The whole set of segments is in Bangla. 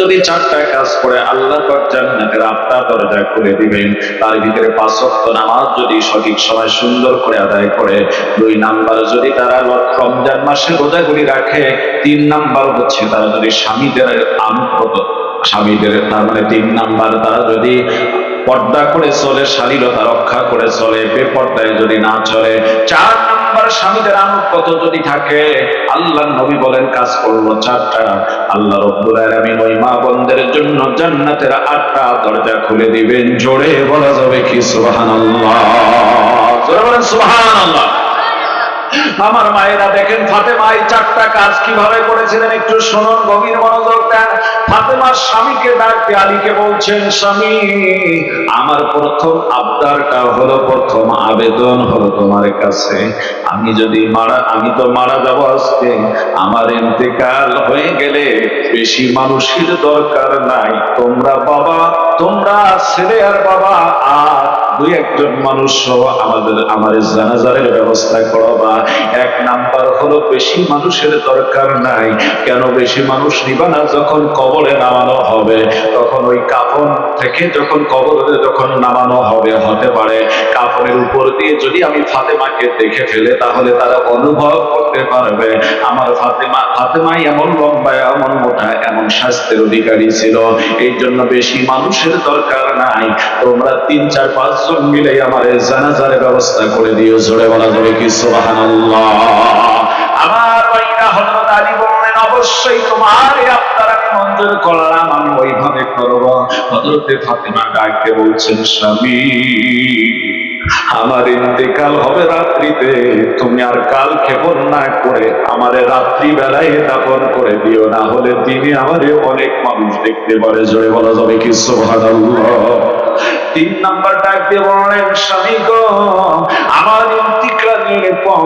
যদি চারটা কাজ করে আল্লাহ জান্নাতের আটটা দরজা খুলে দিবেন, তার ভিতরে পাঁচ ওয়াক্ত নামাজ যদি সঠিক সময় সুন্দর করে আদায় করে, দুই নাম্বার যদি তারা রমজান মাসে রোজাগুলি রাখে, তিন নাম্বার হচ্ছে তারা যদি স্বামীদের আনুগত স্বামীদের, তার মানে তিন নাম্বার তারা যদি পর্দা করে চলে শালীনতা রক্ষা করে চলে, বেপর্দায় যদি না চলে, চার নাম্বার স্বামীদের আনুগত যদি থাকে আল্লাহ নবী বলেন, কাজ করল চারটা। আল্লাহ রব্বুল ওই মা বোনদের জন্য জান্নাতের আটটা দরজা খুলে দিবেন। জোরে বলা যাবে কি? সুবহানাল্লাহ। আমার মায়েরা দেখেন ফাতেমা এই চারটা কাজ কীভাবে করেছিলেন একটু শুনুন, গভীর মনোযোগ দেন। ফাতেমার স্বামীকে ডাকতে আলীকে বলছেন, স্বামী, আমার প্রথম আবদারটা হলো, প্রথম আবেদন হলো তোমার কাছে। আমি যদি মারা, আমি তো মারা যাব আজকে। আমার ইন্তেকাল হয়ে গেলে বেশি মানুষের দরকার নাই। তোমরা বাবা, তোমরা ছেলে আর বাবা, আর দুই একজন মানুষ সহ আমাদের, আমার জানাজারের ব্যবস্থা করবা এক নাম্বার হলো বেশি মানুষের দরকার নাই। কেন বেশি মানুষ নিবা না? যখন কবরে নামানো হবে, তখন ওই কাফন থেকে যখন কবরে যখন নামানো হবে, হতে পারে। কাপড়ের উপর দিয়ে যদি আমি ফাতেমাকে দেখে ফেলে, তাহলে তারা অনুভব করতে পারবে। আমার ফাতেমা, ফাতেমাই এমন লম্বা, এমন মোটা, এমন স্বাস্থ্যের অধিকারী ছিল। এই জন্য বেশি মানুষের দরকার নাই। তোমরা তিন, চার, পাঁচ জন মিলে আমার জানাজারে ব্যবস্থা করে দিও, জোরে বলা যাবে কি, সুবহানাল্লাহ। আমার বাইরা হযরত আলী বললেন, অবশ্যই তোমার আপনার আমি মঞ্জুর করলাম, আমি ওইভাবে করব। হযরতে ফাতেমা ডাকতে বলছেন, স্বামী আমার ইন্তেকাল হবে রাত্রিতে। তুমি আর কাল ক্ষেপণ না করে, আমার রাত্রি বেলায় দাপন করে দিও, না হলে দিনে আমারে অনেক মানুষ দেখতে পারে। জোরে বলা যাবে কি তিন নাম্বার ডাক দিয়ে বলেন স্বামী গো, আমার ইন্তিকালের পর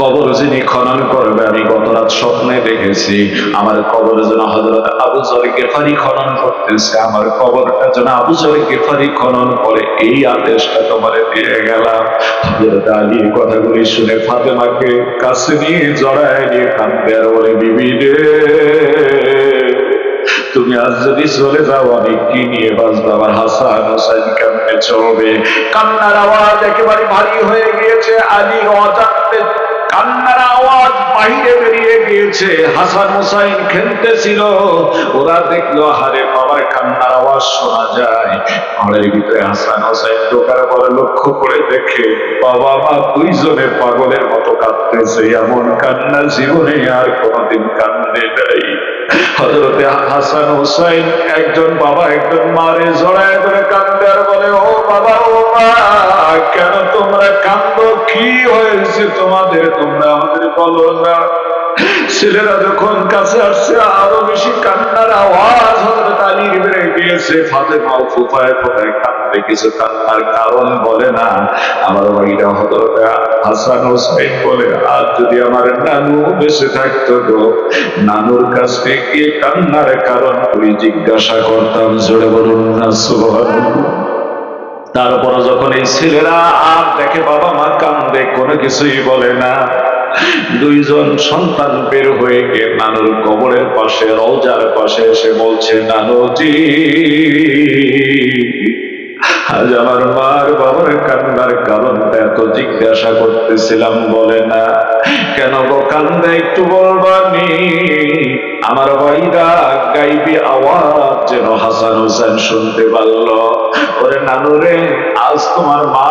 কবর যিনি খনন করবে, আমি গত রাত স্বপ্নে দেখেছি, আমার কবর যেন হজরত আবু জর গেফারি খনন করতেছে, আমার কবরটা যেন আবু জর গেফারি খনন করে, এই আদেশটা তোমার দিয়ে গেলাম। হজরত আলী কথাগুলি শুনে ফাতেমাকে কাছে নিয়ে জড়ায় নিয়ে কান্দে আর বলে, বিবি রে, তুমি আজ যদি চলে যাও, আমি কি নিয়ে বাঁচবো? আমার হাসান হোসেন কেমনে চলবে? কান্নার আওয়াজ একেবারে ভারী হয়ে গিয়েছে আলী অজান্তে কান্নার আওয়াজ বাহিরে বেরিয়ে গিয়েছে। হাসান খেলতে খেলতেছিল। ওরা দেখল হারে বাবার কান্নার আওয়াজ শোনা যায়। ঘরের ভিতরে হাসান হুসাইন ঢোকার পরে লক্ষ্য করে দেখে, বাবা মা দুইজনে পাগলের মতো কাঁদতেছে। এমন কান্না জীবনে আর কোনোদিন কান্দে নাই। হজরতে হাসান হুসাইন একজন বাবা, একজন মারে জড়ায় ধরে কান্দে আর বলে, ও বাবা, ও মা, কেন তোমরা কান্দ কি হয়েছে তোমাদের? তোমরা আমাদের বলো না। ছেলেরা যখন কাছে আসছে, আরও বেশি কান্নার আওয়াজ হজরত আলীর বেড়ে গিয়েছে। ফাতেমা ফুফায় ফুফায় কান্দে কিছু কান্নার কারণ বলে না। আমার বাড়িটা হজরত হাসান হোসেন বলে আজ যদি আমার নানু বেঁচে থাকতো গো, নানুর কাছ থেকে কান্নার কারণ করি জিজ্ঞাসা করতাম, জোরে বলুন না, সুবহানাল্লাহ। তারপর যখন এই ছেলেরা আর দেখে বাবা মা কান্দে, কোনো কিছুই বলে না। দুইজন সন্তান বের হয়ে গিয়ে নানুর কবরের পাশে, রওজার পাশে এসে বলছে, নানুজি, আজ আমার মার বাবার কান্নার কারণটা এত জিজ্ঞাসা করতেছিলাম, বলে না। কেন গো কান্দা একটু বলবানি আমার ভাইরা গাইবি আওয়াজ যেন হাসান হোসেন শুনতে পারল। ওরে নানুরে, আজ তোমার মা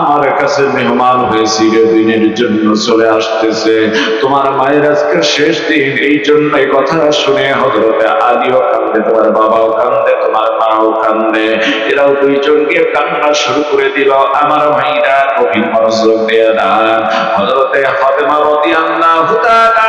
আমার কাছে মেহমান হয়ে চিরদিনের জন্য চলে আসতেছে। তোমার মায়ের আজকে শেষ দিন, এই জন্য এই কথা শুনে হজরতে আলীও কান্দে, তোমার বাবাও কান্দে, তোমার মাও কান্দে। এরাও দুইজন গিয়ে কান্না শুরু করে দিল, আমার ভাইরা গভীর মনোযোগ দিয়ে না হজরতে ফাতেমা রাদিয়াল্লাহু তাআলা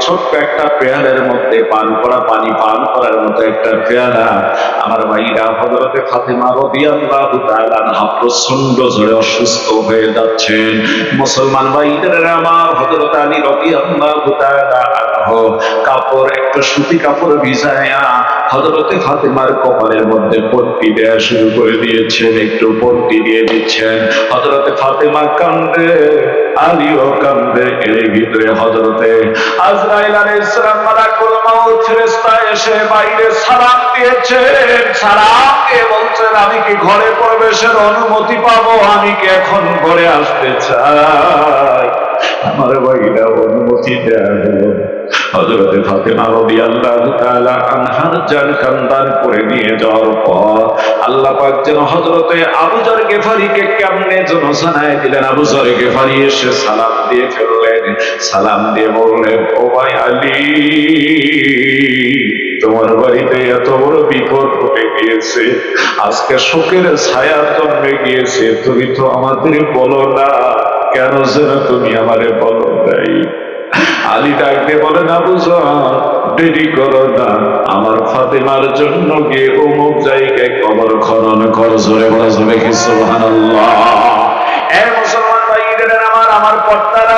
ছোট্ট একটা পেয়ালের মধ্যে পান করা, পানি পান করার মতো একটা পেয়ালা আমার হজরতে ফাতেমা তাআলা প্রচণ্ড জোরে অসুস্থ হয়ে যাচ্ছেন। মুসলমান ভাইদের আমার আলী তাআলা কাপড়, একটা সুতি কাপড় ভিজায়া হজরতে ফাতেমার কপালের মধ্যে পট্টি দেওয়া শুরু করে দিয়েছেন, একটু পট্টি দিয়ে দিচ্ছেন। হজরতে ফাতেমা কান্দে। কান্দে এর ভিতরে হজরতে আজরাইল আলাইহিস সালাম মালাকুল মাউত ফেরেশতা এসে বাইরে সালাম দিয়েছে সালাম বলছেন, আমি কি ঘরে প্রবেশের অনুমতি পাবো? আমি কি এখন ঘরে আসতে চাই? আমার বাড়িটা অনুমতি দেয়া হলো। হযরতে ফাতেমা রাদিয়াল্লাহু আনহার করে নিয়ে যাওয়ার পর আল্লাহ পাক যেন গেফারিকে কেমনে যেন দিলেন। গেফারি এসে সালাম দিয়ে ফেললেন। সালাম দিয়ে বললেন, ও ভাই আলী, তোমার বাড়িতে এত বড় বিপদ ঘটে গিয়েছে, আজকে শোকের ছায়া জন্মে গিয়েছে, তুমি তো আমাদের বলো না, কেন যেন তুমি আমারে বলো নাই? আলী ডাকতে বলে, না বুঝো, দেরি করো না। আমার ফাতেমার জন্য গিয়ে অমুক জায়গায় কবর খনন কর। জোরে বলে, জোরে সুবহানাল্লাহ? এ মুসলমান ভাইদের আমার আমার পর্দার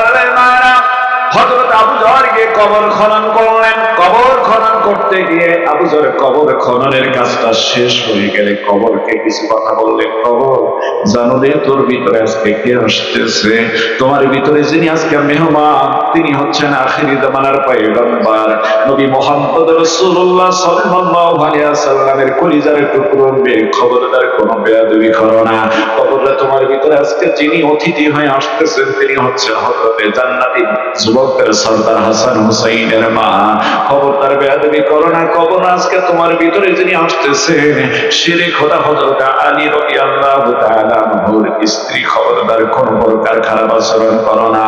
হযরত আবু জর গিয়ে কবর খনন করলেন। কবর খনন করতে গিয়ে আবু জর কবর খননের কাজটা শেষ হয়ে গেলে কবরকে কিছু কথা বললেন কবর, জানো রে, তোর ভিতরে আজকে কে আসতেছে? তোমার ভিতরে যিনি আজকে মেহমান, তিনি হচ্ছেন আখিরি জামানার পয়গম্বর। নবী মুহাম্মদ রাসূলুল্লাহ সাল্লাল্লাহু আলাইহি ওয়াসাল্লামের কলিজার টুকরো বে খবরদার কোনো বেয়াদবি করো না। কবরে তোমার ভিতরে আজকে যিনি অতিথি হয়ে আসতেছেন, তিনি হচ্ছে হযরতে জান্নাতি যুবকের সর্দার হাসান হুসাইনের মা। খবরদার বেয়াদবি করো না, কবর আজকে তোমার ভিতরে যিনি আসতেছে শিরে খোদা হজরত আলী রাদিয়াল্লাহু তাআলা আনহুর স্ত্রী খবরদার কোন প্রকার খারাপ আচরণ করো না।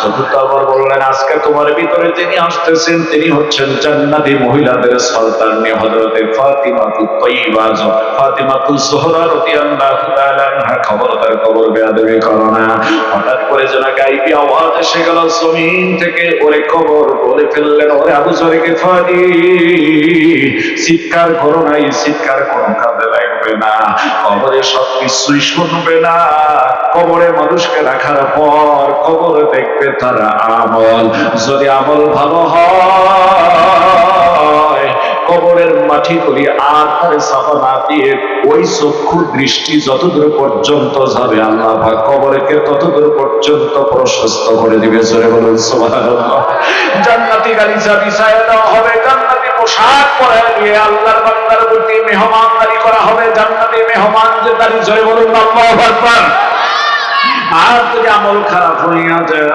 চতুর্থ আবার বললেন, আজকে তোমার ভিতরে আসতেছেন, তিনি হচ্ছেন জান্নাতি মহিলাদের তাআলা কবর বেয়াদবি করো না। হঠাৎ করে যেন গাইবি আওয়াজ এসে গেল, জমিন থেকে ওরে কবর বলে ফেললেন, ওরে আবু জরিকে ফাদি। চিৎকার করো না এই চিৎকার কোনো কাজে লাগবে না। কবরে সব কিছুই শুনবে না। কবরে মানুষকে রাখার পর কবরে দেখবে তারা আমল। যদি আমল ভালো হয়, কবরের মাটি করি আর সাফা না দিয়ে ওই চক্ষু দৃষ্টি যতদূর পর্যন্ত যাবে, আল্লাহ পাক কবরকে ততদূর পর্যন্ত প্রশস্ত করে দিবে। জোরে বলুন, সুবহানাল্লাহ। জান্নাতি গালিচা বিছায় দেওয়া হবে, জান্নাতি পোশাক পরে দিয়ে আল্লাহর বান্দার প্রতি মেহমানদারি করা হবে, জান্নাতে মেহমান যে তার জয় বলুন, আল্লাহু আকবার। আর যদি আমল খারাপ হইয়া যায়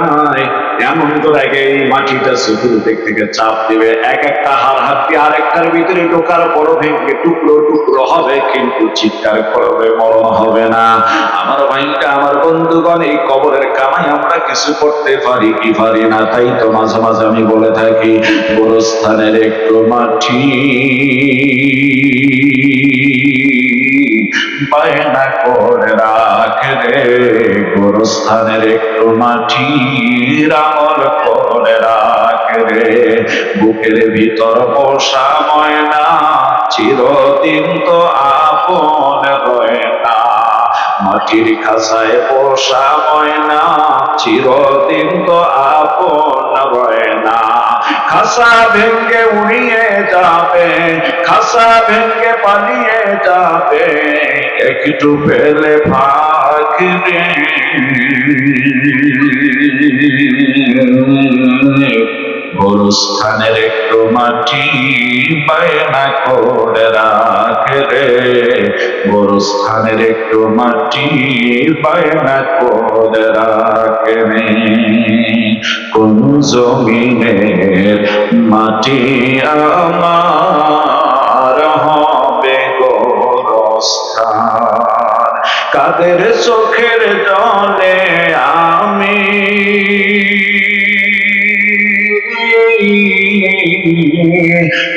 এমন করে এই মাটিটা চতুর্দিক থেকে চাপ দিবে। এক একটা হার হাত দিয়ে আরেকটার ভিতরে ঢোকার পর ভেঙে টুকরো টুকরো হবে, কিন্তু চিৎকার করবে, মরণ হবে না। আমার ভাইটা আমার বন্ধুগণ, এই কবরের কামাই আমরা কিছু করতে পারি কি পারি না, তাই তো মাঝে মাঝে আমি বলে থাকি, গোরস্থানের একটু মাটি। বায়না করে রাখে রে গোরস্থানের একটু মাটি রামল করে রাখে রে বুকের ভিতর পোষা ময়না চিরদিন তো আপন রয় না মাটির খাসায় পোষা ময়না চিরদিন তো আপন রয় না খাসা ভেঙ্গে উড়িয়ে যাবে খাসা ভেঙ্গে পালিয়ে যাবে একটু পেলে ফাঁকবে গোরস্থানের একটু মাটি বায়না করে রাখে রে গোরস্থানের একটু মাটি বায়না করে রাখে রে কোন জমিনের মাটি আমার হবে গোরস্থান কাদের চোখের জলে আমি।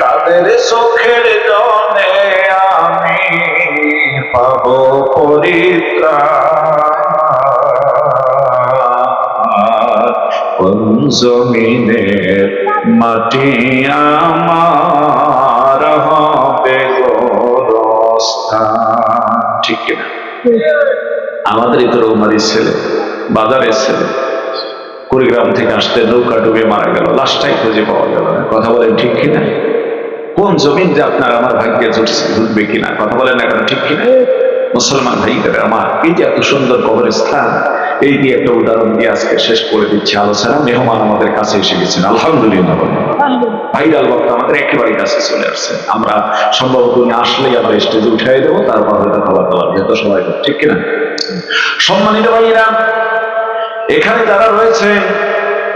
কাদের চোখের জলে আমি পাব পরিত্রাণ। জমিনের মাটি আমার হবে গোরস্থান। ঠিক কিনা? আমাদের এই তো রৌমারির ছেলে, বাজারের ছেলে, কুড়িগ্রাম থেকে আসতে নৌকা ডুবে মারা গেল, লাশটাই খুঁজে পাওয়া গেল না। কথা বলেন ঠিক কিনা? কোন জমিন যে আপনার আমার ভাগ্যে জুটছে, জুটবে কিনা? কথা বলেন এখন ঠিক কিনা? মুসলমান ভাইদের, আমার, এই যে এত সুন্দর কবরস্থান, এই দিয়ে একটা উদাহরণ দিয়ে আজকে শেষ করে দিচ্ছে। আলোচনা মেহমান আমাদের কাছে এসে গেছেন। আলহামদুলিল্লাহ। ভাইরাল বক্তা আমাদের একেবারে কাছে চলে আসছে। আমরা সম্ভবত উনি আসলেই আমরা স্টেজে উঠাই দেবো, তারপর হয়তো খাবার দাবার যেহেতু সবাই ঠিক কিনা? সম্মানিত ভাইরা এখানে যারা রয়েছে,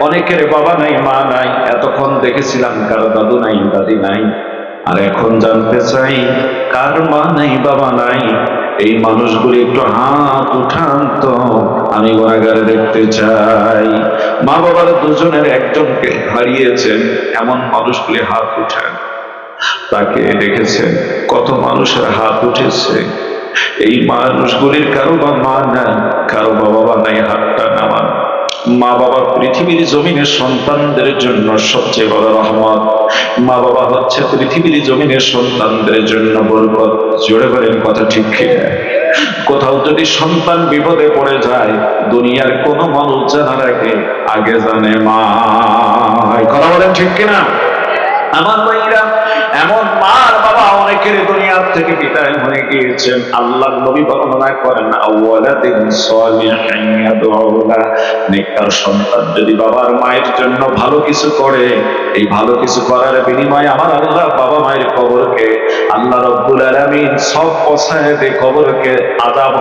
অনেকের বাবা নাই, মা নাই, এতক্ষণ দেখেছিলাম কারও দাদু নাই, দাদি নাই। আর এখন জানতে চাই, কার মা নাই, বাবা নাই? এই মানুষগুলি একটু হাত উঠান তো, আমি গোনাগারে দেখতে চাই। মা বাবার দুজনের একজনকে হারিয়েছেন, এমন মানুষগুলি হাত উঠান। তাকে দেখেছেন, কত মানুষের হাত উঠেছে। এই মানুষগুলির কারও বা মা নাই, কারও বা বাবা নাই, হাতটা নামান। মা বাবা পৃথিবীর জমিনের সন্তানদের জন্য সবচেয়ে বড় রহমত। মা বাবা হচ্ছে পৃথিবীর জমিনের সন্তানদের জন্য বরকত। জোরে বলেন কথা ঠিক কোথাও যদি সন্তান বিপদে পড়ে যায়, দুনিয়ার কোন মানুষ জানার আগে আগে জানে মা। কথা বলেন ঠিক কিনা? আমার ভাইরা এমন মার বাবা অনেকের দুনিয়ার থেকে বিদায় হয়ে গিয়েছেন। আল্লাহ নবী বর্ণনা করেন সন্তান যদি বাবার মায়ের জন্য ভালো কিছু করে, এই ভালো কিছু করার বিনিময়ে আমার আল্লাহ বাবা মায়ের কবরকে, আল্লাহ রব্বুল সব কবরকে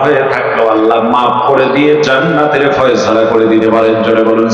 হয়ে থাকল আল্লাহ মাফ করে দিয়ে জান্নাতের ফয়সালা করে দিতে পারেন। জোরে বলুন